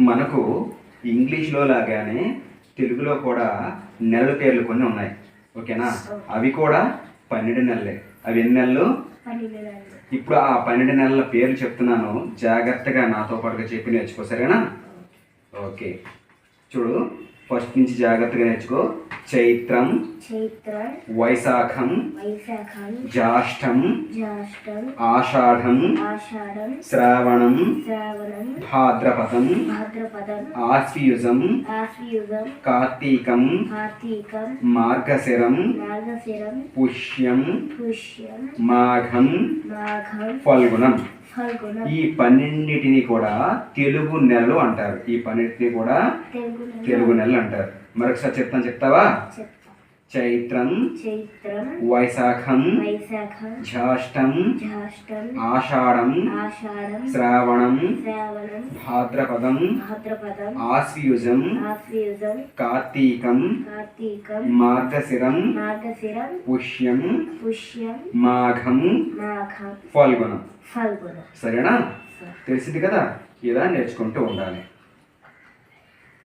మనకు ఇంగ్లీష్లో లాగానే తెలుగులో కూడా నెలల పేర్లు కొన్ని ఉన్నాయి. ఓకేనా? అవి కూడా పన్నెండు నెలలే. అవి ఎన్ని నెలలు? ఇప్పుడు ఆ పన్నెండు నెలల పేర్లు చెప్తున్నాను. జాగ్రత్తగా నాతో పాటుగా చెప్పి నేర్చుకో సరేనా? ఓకే. చూడు ఫస్ట్ నుంచి జాగ్రత్తగా నేర్చుకో. చైత్రం చైత్రం వైశాఖం వైశాఖం జాష్టం జ్యేష్టం ఆషాఢం ఆషాఢం శ్రావణం శ్రావణం భాద్రపదం భాద్రపదం ఆశ్వయుజం ఆశ్వయుగం కార్తీకం కార్తీకం మార్గశిరం మార్గశిరం పుష్యం పుష్యం మాఘం మాఘం ఫల్గుణం ఫల్గుణం ఈ పన్నెండిటిని కూడా తెలుగు నెలలు అంటారు. ఈ పన్నెండింటిని కూడా తెలుగు నెల తెలుగు నెలలు అంటారు. మరొకసారి చెప్తాను చెప్తావా? చెప్తా. చైత్రం చైత్రం వైశాఖం వైశాఖం జ్యేష్టం జ్యేష్టం ఆషాఢం ఆషాఢం శ్రావణం శ్రావణం భాద్రపదం భాద్రపదం ఆశ్వయుజం ఆశ్వయుజం కార్తీకం కార్తీకం మార్గశిరం మార్గశిరం పుష్యం పుష్యం మాఘం మాఘం ఫల్గుణం. ఫల్గుణం. సరేనా? తెలిసింది కదా? ఇలా నేర్చుకుంటూ ఉండాలి.